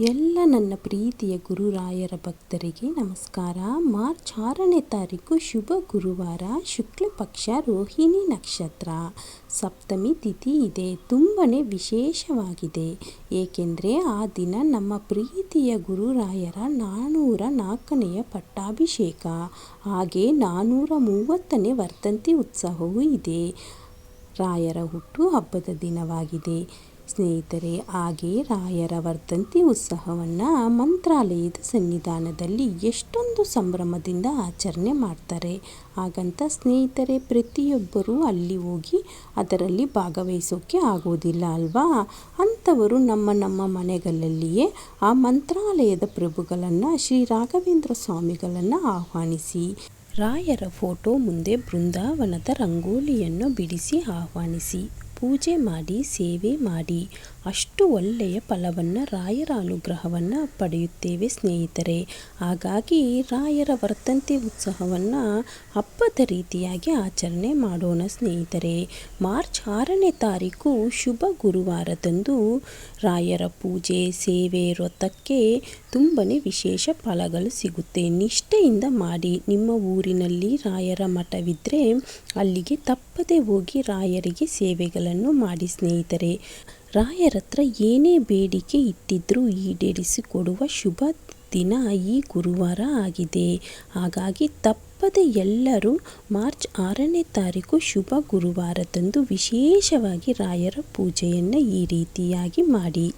ಎಲ್ಲ ನನ್ನ ಪ್ರೀತಿಯ ಗುರುರಾಯರ ಭಕ್ತರಿಗೆ ನಮಸ್ಕಾರ. ಮಾರ್ಚ್ ಆರನೇ ತಾರೀಕು ಶುಭ ಗುರುವಾರ, ಶುಕ್ಲ ಪಕ್ಷ, ರೋಹಿಣಿ ನಕ್ಷತ್ರ. ಸಪ್ತಮಿ ತಿಥಿ ಇದೆ ತುಂಬಾ ವಿಶೇಷವಾಗಿದೆ. ಏಕೆಂದರೆ ಆ ದಿನ ನಮ್ಮ ಪ್ರೀತಿಯ ಗುರುರಾಯರ ನಾನ್ನೂರ ನಾಲ್ಕನೆಯ ಪಟ್ಟಾಭಿಷೇಕ. ಹಾಗೆ ನಾನ್ನೂರ ಮೂವತ್ತನೇ ವರ್ತಂತಿ ಉತ್ಸವವೂ ಇದೆ. ರಾಯರ ಹುಟ್ಟು ಹಬ್ಬದ ದಿನವಾಗಿದೆ. ಸ್ನೇಹಿತರೆ ಹಾಗೆ ರಾಯರ ವರ್ಧಂತಿ ಉತ್ಸವವನ್ನು ಮಂತ್ರಾಲಯದ ಸನ್ನಿಧಾನದಲ್ಲಿ ಎಷ್ಟೊಂದು ಸಂಭ್ರಮದಿಂದ ಆಚರಣೆ ಮಾಡ್ತಾರೆ. ಹಾಗಂತ ಸ್ನೇಹಿತರೆ, ಪ್ರತಿಯೊಬ್ಬರೂ ಅಲ್ಲಿ ಹೋಗಿ ಅದರಲ್ಲಿ ಭಾಗವಹಿಸೋಕೆ ಆಗೋದಿಲ್ಲ ಅಲ್ವಾ? ಅಂಥವರು ನಮ್ಮ ನಮ್ಮ ಮನೆಗಳಲ್ಲಿಯೇ ಆ ಮಂತ್ರಾಲಯದ ಪ್ರಭುಗಳನ್ನು, ಶ್ರೀ ರಾಘವೇಂದ್ರ ಸ್ವಾಮಿಗಳನ್ನು ಆಹ್ವಾನಿಸಿ, ರಾಯರ ಫೋಟೋ ಮುಂದೆ ಬೃಂದಾವನದ ರಂಗೋಲಿಯನ್ನು ಬಿಡಿಸಿ ಆಹ್ವಾನಿಸಿ. ಪೂಜೆ ಮಾಡಿ ಸೇವೆ ಮಾಡಿ ಅಷ್ಟು ಒಳ್ಳೆಯ ಫಲವನ್ನು ರಾಯರ ಅನುಗ್ರಹವನ್ನು ಪಡೆಯುತ್ತೇವೆ ಸ್ನೇಹಿತರೆ. ಹಾಗಾಗಿ ರಾಯರ ವರ್ಧಂತಿ ಉತ್ಸವವನ್ನು ಹಬ್ಬದ ರೀತಿಯಾಗಿ ಆಚರಣೆ ಮಾಡೋಣ ಸ್ನೇಹಿತರೆ. ಮಾರ್ಚ್ ಆರನೇ ತಾರೀಕು ಶುಭ ಗುರುವಾರದಂದು ರಾಯರ ಪೂಜೆ, ಸೇವೆ, ವ್ರತಕ್ಕೆ ತುಂಬಾ ವಿಶೇಷ ಫಲಗಳು ಸಿಗುತ್ತೆ. ನಿಷ್ಠೆಯಿಂದ ಮಾಡಿ ನಿಮ್ಮ ಊರಿನಲ್ಲಿ ರಾಯರ ಮಠವಿದ್ದರೆ ಅಲ್ಲಿಗೆ ತಪ್ಪದೆ ಹೋಗಿ ರಾಯರಿಗೆ ಸೇವೆಗಳನ್ನು ಮಾಡಿ ಸ್ನೇಹಿತರೆ. ರಾಯರ ಹತ್ರ ಏನೇ ಬೇಡಿಕೆ ಇಟ್ಟಿದ್ರೂ ಈಡೇರಿಸಿಕೊಡುವ ಶುಭ ದಿನ ಈ ಗುರುವಾರ ಆಗಿದೆ. ಹಾಗಾಗಿ ತಪ್ಪದೆ ಎಲ್ಲರೂ ಮಾರ್ಚ್ ಆರನೇ ತಾರೀಕು ಶುಭ ಗುರುವಾರದಂದು ವಿಶೇಷವಾಗಿ ರಾಯರ ಪೂಜೆಯನ್ನು ಈ ರೀತಿಯಾಗಿ ಮಾಡಿ.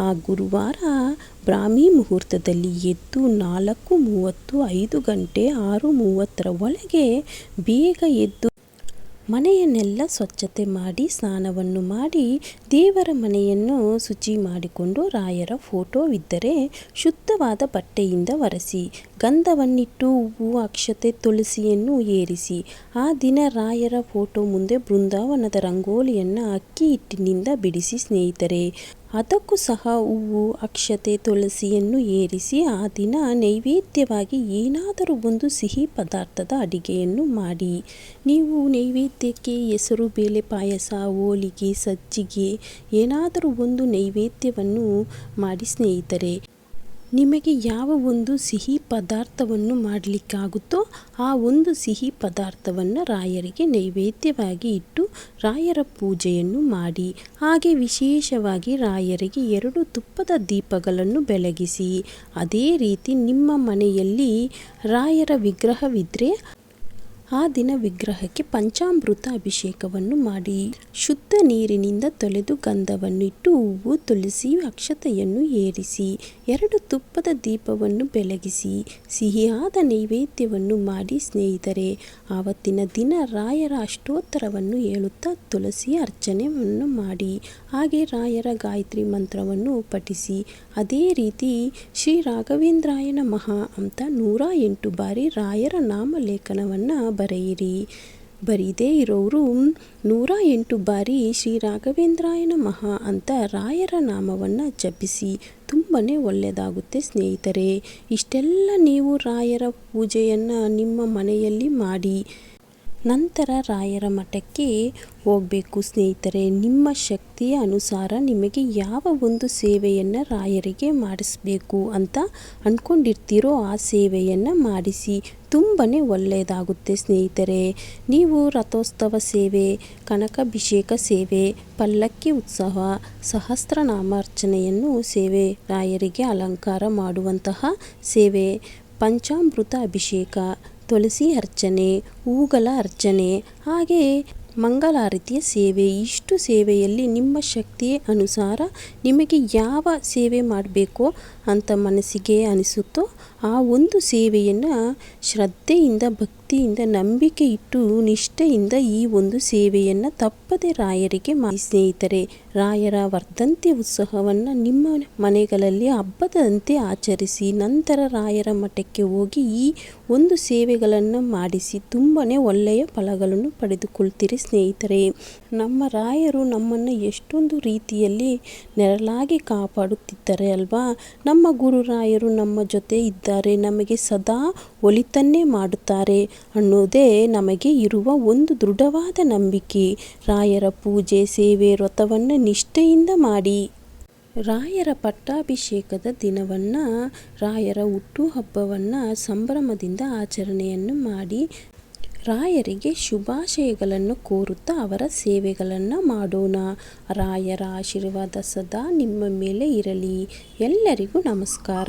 ಆ ಗುರುವಾರ ಬ್ರಾಹ್ಮಿ ಮುಹೂರ್ತದಲ್ಲಿ ಎದ್ದು ನಾಲ್ಕು ಮೂವತ್ತು ಐದು ಗಂಟೆ ಆರು ಮೂವತ್ತರ ಒಳಗೆ ಬೇಗ ಎದ್ದು ಮನೆಯನ್ನೆಲ್ಲ ಸ್ವಚ್ಛತೆ ಮಾಡಿ, ಸ್ನಾನವನ್ನು ಮಾಡಿ, ದೇವರ ಮನೆಯನ್ನು ಶುಚಿ ಮಾಡಿಕೊಂಡು ರಾಯರ ಫೋಟೋವಿದ್ದರೆ ಶುದ್ಧವಾದ ಬಟ್ಟೆಯಿಂದ ಒರೆಸಿ, ಗಂಧವನ್ನಿಟ್ಟು ಹೂವು, ಅಕ್ಷತೆ, ತುಳಸಿಯನ್ನು ಏರಿಸಿ, ಆ ದಿನ ರಾಯರ ಫೋಟೋ ಮುಂದೆ ಬೃಂದಾವನದ ರಂಗೋಲಿಯನ್ನು ಅಕ್ಕಿ ಹಿಟ್ಟಿನಿಂದ ಬಿಡಿಸಿ ಸ್ನೇಹಿತರೆ ಅದಕ್ಕೂ ಸಹ ಹೂವು, ಅಕ್ಷತೆ, ತುಳಸಿಯನ್ನು ಏರಿಸಿ ಆ ದಿನ ನೈವೇದ್ಯವಾಗಿ ಏನಾದರೂ ಒಂದು ಸಿಹಿ ಪದಾರ್ಥದ ಅಡಿಗೆಯನ್ನು ಮಾಡಿ. ನೀವು ನೈವೇದ್ಯಕ್ಕೆ ಹೆಸರು, ಬೇಳೆ, ಪಾಯಸ, ಹೋಳಿಗೆ, ಸಜ್ಜಿಗೆ ಏನಾದರೂ ಒಂದು ನೈವೇದ್ಯವನ್ನು ಮಾಡಿ ಸ್ನೇಹಿತರೆ ನಿಮಗೆ ಯಾವ ಒಂದು ಸಿಹಿ ಪದಾರ್ಥವನ್ನು ಮಾಡಲಿಕ್ಕಾಗುತ್ತೋ ಆ ಒಂದು ಸಿಹಿ ಪದಾರ್ಥವನ್ನು ರಾಯರಿಗೆ ನೈವೇದ್ಯವಾಗಿ ಇಟ್ಟು ರಾಯರ ಪೂಜೆಯನ್ನು ಮಾಡಿ. ಹಾಗೆ ವಿಶೇಷವಾಗಿ ರಾಯರಿಗೆ ಎರಡು ತುಪ್ಪದ ದೀಪಗಳನ್ನು ಬೆಳಗಿಸಿ. ಅದೇ ರೀತಿ ನಿಮ್ಮ ಮನೆಯಲ್ಲಿ ರಾಯರ ವಿಗ್ರಹವಿದ್ದರೆ ಆ ದಿನ ವಿಗ್ರಹಕ್ಕೆ ಪಂಚಾಮೃತ ಅಭಿಷೇಕವನ್ನು ಮಾಡಿ. ಶುದ್ಧ ನೀರಿನಿಂದ ತೊಳೆದು ಗಂಧವನ್ನು ಇಟ್ಟು ಹೂವು ತುಳಸಿ ಅಕ್ಷತೆಯನ್ನು ಏರಿಸಿ, ಎರಡು ತುಪ್ಪದ ದೀಪವನ್ನು ಬೆಳಗಿಸಿ, ಸಿಹಿಯಾದ ನೈವೇದ್ಯವನ್ನು ಮಾಡಿ ಸ್ನೇಹಿತರೆ, ಆವತ್ತಿನ ದಿನ ರಾಯರ ಅಷ್ಟೋತ್ತರವನ್ನು ಹೇಳುತ್ತಾ ತುಳಸಿ ಅರ್ಚನೆಯನ್ನು ಮಾಡಿ, ಹಾಗೆ ರಾಯರ ಗಾಯತ್ರಿ ಮಂತ್ರವನ್ನು ಪಠಿಸಿ, ಅದೇ ರೀತಿ ಶ್ರೀ ರಾಘವೇಂದ್ರಾಯನ ಮಹಾ ಅಂತ ನೂರ ಎಂಟು ಬಾರಿ ರಾಯರ ನಾಮಲೇಖನವನ್ನು ಬರೆಯಿರಿ. ಬರೀದೇ ಇರೋರು ನೂರ ಎಂಟು ಬಾರಿ ಶ್ರೀ ರಾಘವೇಂದ್ರಾಯನ ಮಹಾ ಅಂತ ರಾಯರ ನಾಮವನ್ನು ಜಪಿಸಿ ತುಂಬಾ ಒಳ್ಳೆಯದಾಗುತ್ತೆ ಸ್ನೇಹಿತರೆ. ಇಷ್ಟೆಲ್ಲ ನೀವು ರಾಯರ ಪೂಜೆಯನ್ನು ನಿಮ್ಮ ಮನೆಯಲ್ಲಿ ಮಾಡಿ. ನಂತರ ರಾಯರ ಮಠಕ್ಕೆ ಹೋಗಬೇಕು ಸ್ನೇಹಿತರೆ, ನಿಮ್ಮ ಶಕ್ತಿಯ ಅನುಸಾರ ನಿಮಗೆ ಯಾವ ಒಂದು ಸೇವೆಯನ್ನು ರಾಯರಿಗೆ ಮಾಡಿಸ್ಬೇಕು ಅಂತ ಅಂದ್ಕೊಂಡಿರ್ತೀರೋ ಆ ಸೇವೆಯನ್ನು ಮಾಡಿಸಿ ತುಂಬಾ ಒಳ್ಳೆಯದಾಗುತ್ತೆ ಸ್ನೇಹಿತರೆ. ನೀವು ರಥೋತ್ಸವ ಸೇವೆ, ಕನಕಾಭಿಷೇಕ ಸೇವೆ, ಪಲ್ಲಕ್ಕಿ ಉತ್ಸವ ಸಹಸ್ರನಾಮಾರ್ಚನೆಯನ್ನು ಸೇವೆ, ರಾಯರಿಗೆ ಅಲಂಕಾರ ಮಾಡುವಂತಹ ಸೇವೆ, ಪಂಚಾಮೃತ ಅಭಿಷೇಕ ತುಳಸಿ ಅರ್ಚನೆ ಹೂಗಳ ಅರ್ಚನೆ ಹಾಗೆ ಮಂಗಳಾರತಿಯ ಸೇವೆ ಇಷ್ಟು ಸೇವೆಯಲ್ಲಿ ನಿಮ್ಮ ಶಕ್ತಿಯ ಅನುಸಾರ ನಿಮಗೆ ಯಾವ ಸೇವೆ ಮಾಡಬೇಕು ಅಂತ ಮನಸ್ಸಿಗೆ ಅನಿಸುತ್ತೋ ಆ ಒಂದು ಸೇವೆಯನ್ನು ಶ್ರದ್ಧೆಯಿಂದ, ಭಕ್ತಿಯಿಂದ, ನಂಬಿಕೆ ಇಟ್ಟು ನಿಷ್ಠೆಯಿಂದ ಈ ಒಂದು ಸೇವೆಯನ್ನು ತಪ್ಪದೆ ರಾಯರಿಗೆ ಮಾಡಿ ಸ್ನೇಹಿತರೆ, ರಾಯರ ವರ್ಧಂತಿ ಉತ್ಸವವನ್ನು ನಿಮ್ಮ ಮನೆಗಳಲ್ಲಿ ಹಬ್ಬದಂತೆ ಆಚರಿಸಿ, ನಂತರ ರಾಯರ ಮಠಕ್ಕೆ ಹೋಗಿ ಈ ಒಂದು ಸೇವೆಗಳನ್ನು ಮಾಡಿಸಿ ತುಂಬನೇ ಒಳ್ಳೆಯ ಫಲಗಳನ್ನು ಪಡೆದುಕೊಳ್ತೀರಿ ಸ್ನೇಹಿತರೆ. ನಮ್ಮ ರಾಯರು ನಮ್ಮನ್ನು ಎಷ್ಟೊಂದು ರೀತಿಯಲ್ಲಿ ನೆರಳಾಗಿ ಕಾಪಾಡುತ್ತಿದ್ದಾರೆ ಅಲ್ವಾ? ನಮ್ಮ ಗುರುರಾಯರು ನಮ್ಮ ಜೊತೆ ಇದ್ದಾರೆ, ನಮಗೆ ಸದಾ ಒಲಿತನ್ನೇ ಮಾಡುತ್ತಾರೆ ಅನ್ನೋದೇ ನಮಗೆ ಇರುವ ಒಂದು ದೃಢವಾದ ನಂಬಿಕೆ. ರಾಯರ ಪೂಜೆ, ಸೇವೆ, ವ್ರತವನ್ನು ನಿಷ್ಠೆಯಿಂದ ಮಾಡಿ. ರಾಯರ ಪಟ್ಟಾಭಿಷೇಕದ ದಿನವನ್ನು, ರಾಯರ ಹುಟ್ಟುಹಬ್ಬವನ್ನು ಸಂಭ್ರಮದಿಂದ ಆಚರಣೆಯನ್ನು ಮಾಡಿ. ರಾಯರಿಗೆ ಶುಭಾಶಯಗಳನ್ನು ಕೋರುತ್ತಾ ಅವರ ಸೇವೆಗಳನ್ನು ಮಾಡೋಣ. ರಾಯರ ಆಶೀರ್ವಾದ ಸದಾ ನಿಮ್ಮ ಮೇಲೆ ಇರಲಿ. ಎಲ್ಲರಿಗೂ ನಮಸ್ಕಾರ.